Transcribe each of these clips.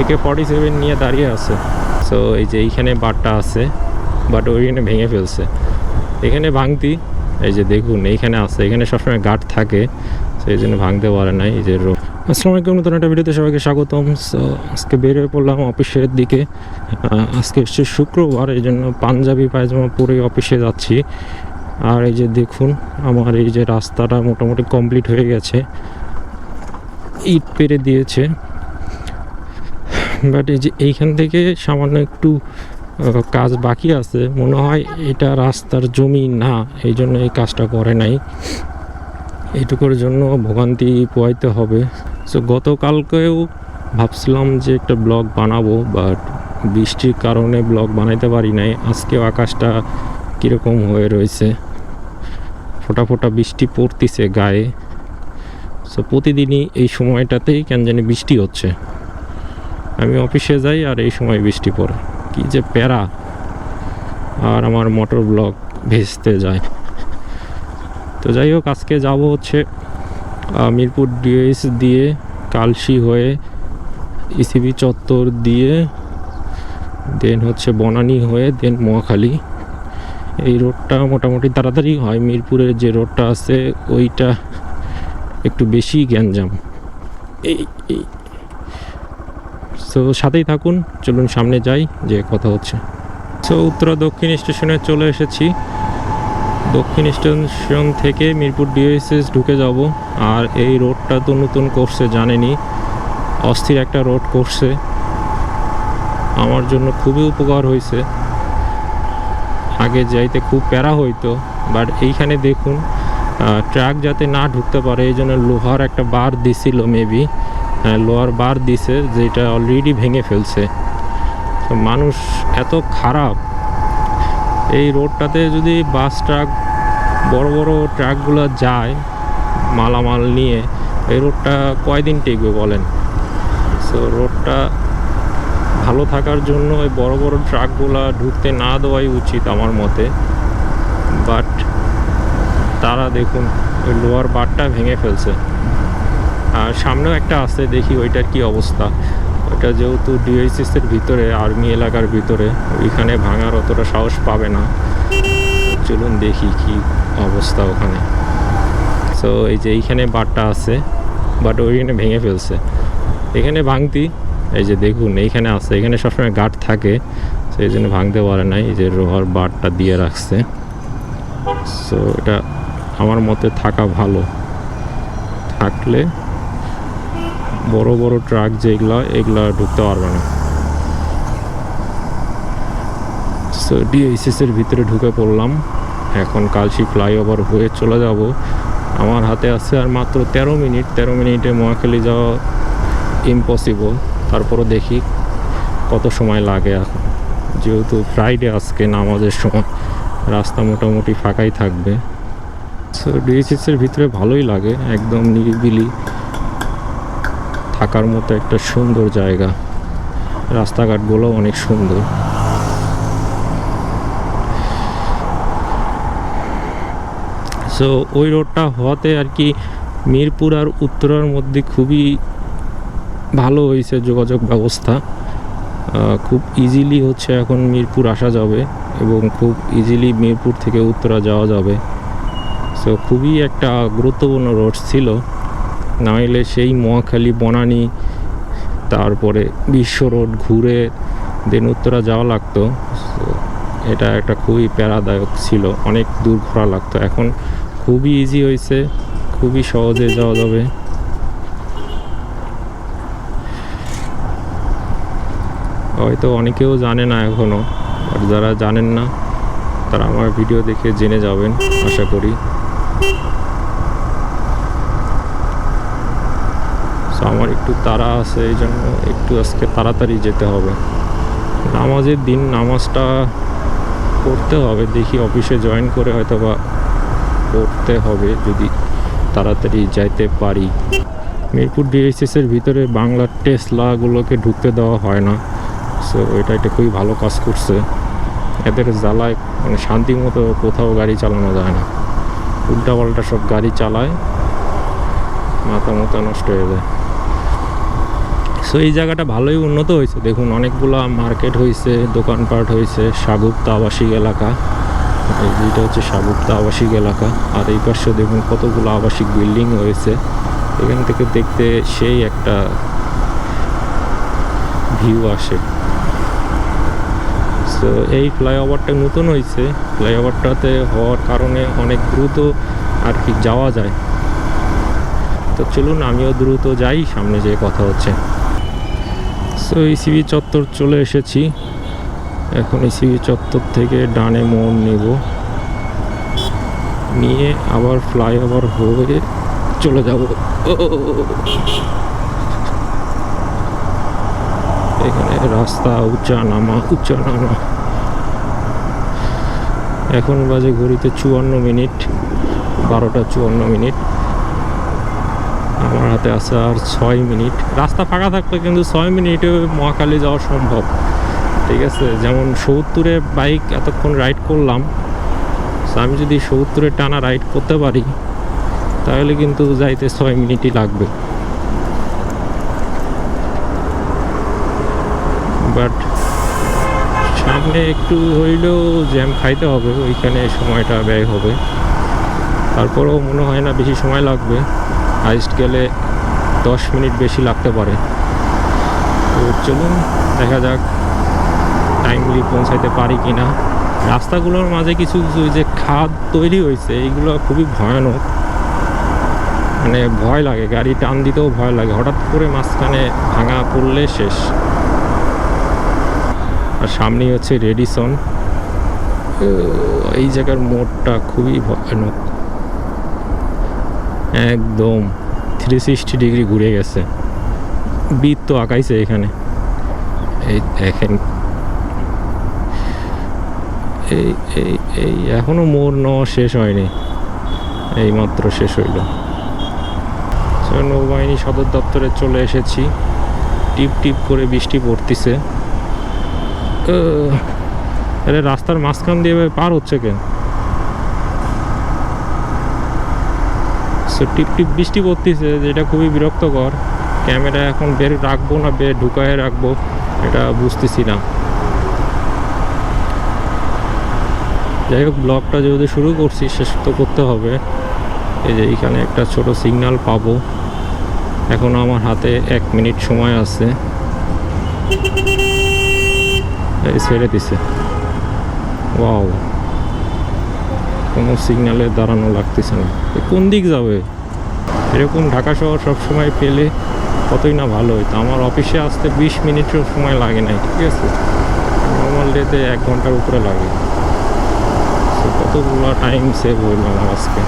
AK forty seven নিয়ে দাঁড়িয়ে আছে। সো এই যে এইখানে বারটা আছে বাট ওইখানে ভেঙে ফেলছে। এখানে ভাঙতি, এই যে দেখুন, এইখানে আছে। এখানে সবসময় গার্ড থাকে সো এই জন্য ভাঙতে পারে না এই যে রো- আসসালামু আলাইকুম, নতুন একটা ভিডিওতে সবাইকে স্বাগতম। সো আজকে বের হয়ে পড়লাম অফিসের দিকে। আজকে হচ্ছে শুক্রবার, এই জন্য পাঞ্জাবি, পায়জামা পরে অফিসে যাচ্ছি। আর এই যে দেখুন, আমার এই যে রাস্তাটা মোটামুটি কমপ্লিট হয়ে গেছে। ইট পেরে দিয়েছে। বাট এই যে এইখান থেকে সামান্য একটু কাজ বাকি আছে, মনে হয় এটা রাস্তার জমি না, এই জন্য এই কাজটা করে নাই। এইটুকুর জন্য ভোগান্তি পোয়াইতে হবে। সো গতকালকেও ভাবছিলাম যে একটা ব্লগ বানাবো, বাট বৃষ্টির কারণে ব্লগ বানাইতে পারি নাই। আজকেও আকাশটা কীরকম হয়ে রয়েছে। ফোটা ফোটা বৃষ্টি পড়তিছে গায়ে। সো প্রতিদিনই এই সময়টাতেই কেন জানি বৃষ্টি হচ্ছে। আমি অফিসে যাই আর এই সময় বৃষ্টি পড়ে। কি যে প্যারা। আর আমার মোটর ব্লক ভেস্তে যায়। তো যাই হোক, আজকে যাব হচ্ছে মিরপুর ডিএস দিয়ে কালশি হয়ে ইসিবি চত্বর দিয়ে, দেন হচ্ছে বনানী হয়ে, দেন মহাখালী। এই রোডটা মোটামুটি তাড়াতাড়ি হয়। মিরপুরের যে রোডটা আছে, ওইটা একটু বেশি গ্যাঞ্জাম। এই এই সো সাথেই থাকুন, চলুন সামনে যাই, যে কথা হচ্ছে। সো উত্তরা দক্ষিণ স্টেশনে চলে এসেছি। দক্ষিণ স্টেশন থেকে মিরপুর ডিএসএস ঢুকে যাব, আর এই রোডটা তো নতুন করছে, জানেনি। অস্থির একটা রোড করছে। আমার জন্য খুবই উপকার হয়েছে। আগে যাইতে খুব প্যারা হইতো বাট এইখানে দেখুন ট্রাক যাতে না ঢুকতে পারে এই জন্য লোহার একটা বার দিছিল মেবি লোহার বার দিছে যেটা অলরেডি ভেঙে ফেলছে। তো মানুষ এত খারাপ। এই রোডটাতে যদি বাস ট্রাক, বড় বড় ট্রাকগুলো যায় মালামাল নিয়ে, এই রোডটা কয়দিন টিকবে বলেন? সো রোডটা ভালো থাকার জন্য ওই বড় বড় ট্রাকগুলো ঢুকতে না দেওয়াই উচিত আমার মতে। বাট তারা দেখুন, ওই লোয়ার বারটা ভেঙে ফেলছে। আর সামনেও একটা আছে, দেখি ওইটার কি অবস্থা। ওটা যেহেতু এর ভিতরে, আর্মি এলাকার ভিতরে, ওইখানে ভাঙার অতটা সাহস পাবে না। চলুন দেখি কি অবস্থা ওখানে। সো এই যে এইখানে বারটা আছে, বাট ওইখানে ভেঙে ফেলছে। এখানে ভাঙতি, এই যে দেখুন, এইখানে আছে। এখানে সবসময় গার্ড থাকে, সেই জন্য ভাঙতে পারে নাই। এই যে লোহার বারটা দিয়ে রাখছে। সো এটা আমার মতে থাকা ভালো। থাকলে বড় বড় ট্রাক যেগুলো, এগুলা ঢুকতে পারবে না। সো ডিএইচএস এর ভিতরে ঢুকে পড়লাম। এখন কালশি ফ্লাইওভার হয়ে চলে যাব। আমার হাতে আছে আর মাত্র তেরো মিনিট। তেরো মিনিটে মহাখালী যাওয়া ইম্পসিবল তারপরও দেখি কত সময় লাগে এখন। যেহেতু ফ্রাইডে আজকে নামাজের সময়, রাস্তা মোটামুটি ফাঁকাই থাকবে। সো ডিএইচএস এর ভিতরে ভালোই লাগে। একদম নিরিবিলি। থাকার মতো একটা সুন্দর জায়গা। রাস্তাঘাটগুলো অনেক সুন্দর। সো ওই রোডটা হওয়াতে আর কি মিরপুর আর উত্তরার মধ্যে খুবই ভালো হয়েছে যোগাযোগ ব্যবস্থা। খুব ইজিলি হচ্ছে এখন মিরপুর আসা যাবে এবং খুব ইজিলি মিরপুর থেকে উত্তরা যাওয়া যাবে। সো খুবই একটা গুরুত্বপূর্ণ রোড ছিল। নাহলে সেই মহাখালী, বনানি, তারপরে বিশ্ব রোড ঘুরে দেন উত্তরা যাওয়া লাগতো। এটা একটা খুবই প্যারাদায়ক ছিল, অনেক দূর ঘোরা লাগতো। এখন খুবই ইজি হয়েছে, খুবই সহজে যাওয়া যাবে। হয়তো অনেকেও জানে না এখনও আর যারা জানেন না, তারা আমার ভিডিও দেখে জেনে যাবেন, আশা করি। আমার একটু তাড়া আছে, এই জন্য একটু আজকে তাড়াতাড়ি যেতে হবে। নামাজের দিন নামাজটা পড়তে হবে, দেখি অফিসে জয়েন করে হয়তো বা পড়তে হবে যদি তাড়াতাড়ি যাইতে পারি। মিরপুর ডিএসএস এর ভিতরে বাংলার টেসলাগুলোকে ঢুকতে দেওয়া হয় না সো এটা একটা খুবই ভালো কাজ করছে। এদের জ্বালায় মানে শান্তি মতো কোথাও গাড়ি চালানো যায় না। উল্টাপাল্টা সব গাড়ি চালায় মাথা মাথা নষ্ট হয়ে যায়। সো এই জায়গাটা ভালোই উন্নত হয়েছে। দেখুন, অনেকগুলা মার্কেট হয়েছে, দোকানপাট হয়েছে, সাগুপ্তা আবাসিক এলাকা। এই যেটা হচ্ছে সাগুপ্তা আবাসিক এলাকা। আর এই পাশে দেখুন কতগুলো আবাসিক বিল্ডিং হয়েছে এখান থেকে দেখতে সেই একটা ভিউ আসে। সো এই ফ্লাইওভারটা নতুন হয়েছে। ফ্লাইওভারটাতে হওয়ার কারণে অনেক দ্রুত আর কি যাওয়া যায়। তো চলুন, আমিও দ্রুত যাই, সামনে যেয়ে কথা হচ্ছে। সো ইসিবি চত্বর চলে এসেছি। এখন ইসিবি চত্বর থেকে ডানে মোড় নেব। নিয়ে আবার ফ্লাইওভার হয়ে চলে যাব। এখানে রাস্তা উঁচা নামা উঁচা নামা। এখন বাজে ঘড়িতে চুয়ান্ন মিনিট, বারোটা চুয়ান্ন মিনিট। হাতে আছে আর ছয় মিনিট। রাস্তা ফাঁকা থাকলে কিন্তু ছয় মিনিটে মহাকালী যাওয়া সম্ভব। ঠিক আছে? যেমন সত্তরে বাইক এতক্ষণ রাইড করলাম। আমি যদি সত্তরে টানা রাইড করতে পারি, তাহলে কিন্তু যাইতে ছয় মিনিটই লাগবে। বাট সামনে একটু হইলেও জ্যাম খাইতে হবে, ওইখানে সময়টা ব্যয় হবে। তারপরেও মনে হয় না বেশি সময় লাগবে। হাইস্ট গেলে দশ মিনিট বেশি লাগতে পারে। তো চলুন, দেখা যাক টাইমলি পৌঁছাইতে পারি কি না রাস্তাগুলোর মাঝে কিছু কিছু যে খাদ তৈরি হয়েছে এইগুলো খুবই ভয়ানক। মানে ভয় লাগে, গাড়ি টান দিতেও ভয় লাগে। হঠাৎ করে মাঝখানে ভাঙা পড়লে শেষ। আর সামনেই হচ্ছে রেডিসন। এই জায়গার মোড়টা খুবই ভয়ানক। একদম থ্রি সিক্সটি ডিগ্রি ঘুরে গেছে। বিদ তো আঁকাইছে এখানে। এই দেখেন। এই এই এই এখনও মোর নেওয়া শেষ হয়নি। এই মাত্র শেষ হইল। নৌবাহিনী সদর দপ্তরে চলে এসেছি। টিপ টিপ করে বৃষ্টি পড়তিছে। রাস্তার মাঝখান দিয়ে পার হচ্ছে কেন? সো টিপ টিপ বৃষ্টি পড়তেছে, যেটা খুবই বিরক্তকর। ক্যামেরা এখন বের রাখব না, বের ঢুকায় রাখব, এটা বুঝতেছি না। যাই হোক, ব্লগটা যেহেতু শুরু করছি, শেষ তো করতে হবে। এই যে এইখানে একটা ছোট সিগন্যাল পাবো। এখন আমার হাতে এক মিনিট সময় আছে। ছেড়ে দিছে। ওয়াও। কোনো সিগন্যালে দাঁড়ানো লাগতেছে না। কোন দিক যাবে? এরকম ঢাকা শহর সবসময় পেলে কতই না ভালো হইতো। আমার অফিসে আসতে বিশ মিনিটের সময় লাগে নাই, ঠিক আছে? নর্মাল ডেতে এক ঘণ্টার উপরে লাগে। কতগুলো টাইম সেভ হইল আমার আজকে।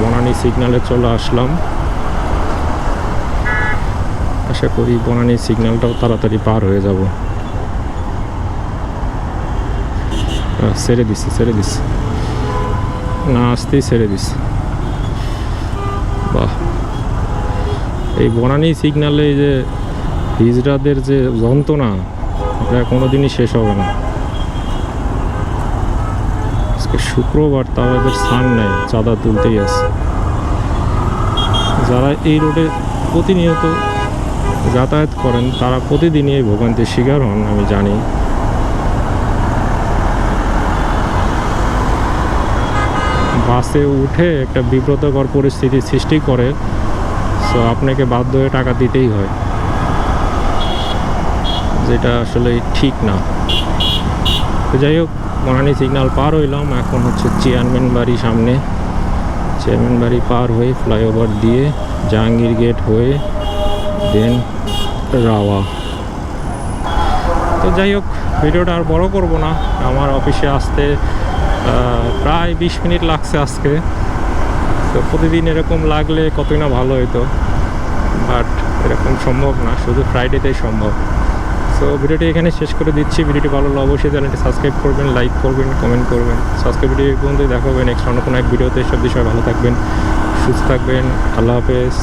বনানী সিগনালে চলে আসলাম। আশা করি বনানী সিগন্যালটাও তাড়াতাড়ি পার হয়ে যাব। ছেড়ে দিছি ছেড়ে দিছি। না আসতেই ছেড়ে দিছি। বাহ। এই বনানী সিগন্যালে যে হিজড়াদের যে যন্ত্রণা, এটা কোনোদিনই শেষ হবে না। আজকে শুক্রবার তাও এদের স্থান নেই, চাঁদা তুলতেই আছে। যারা এই রোডে প্রতিনিয়ত যাতায়াত করেন, তারা প্রতিদিনই এই ভোগান্তির শিকার হন, আমি জানি। বাসে উঠে একটা বিব্রতকর পরিস্থিতি সৃষ্টি করে সো আপনাকে বাধ্য হয়ে টাকা দিতেই হয়। যেটা আসলে ঠিক না। তো যাই হোক বনানী সিগন্যাল পার হইলাম, এখন হচ্ছে চেয়ারম্যান বাড়ি সামনে। চেয়ারম্যান বাড়ি পার হয়ে ফ্লাইওভার দিয়ে, জাহাঙ্গীর গেট হয়ে দেন। রাওয়া তো যাই হোক, ভিডিওটা আর বড় করব না। আমার অফিসে আসতে প্রায় বিশ মিনিট লাগছে আজকে। তো প্রতিদিন এরকম লাগলে কতই না ভালো হতো বাট এরকম সম্ভব না, শুধু ফ্রাইডেতেই সম্ভব। সো ভিডিওটি এখানে শেষ করে দিচ্ছি। ভিডিওটি ভালো লাগলে অবশ্যই চ্যানেলটি সাবস্ক্রাইব করবেন, লাইক করবেন, কমেন্ট করবেন। সাবস্ক্রাইব ভিডিও পর্যন্তই। দেখা হবে নেক্সট অন্য কোনো এক ভিডিওতে। সব বিষয়ে ভালো থাকবেন, সুস্থ থাকবেন। আল্লাহ হাফেজ।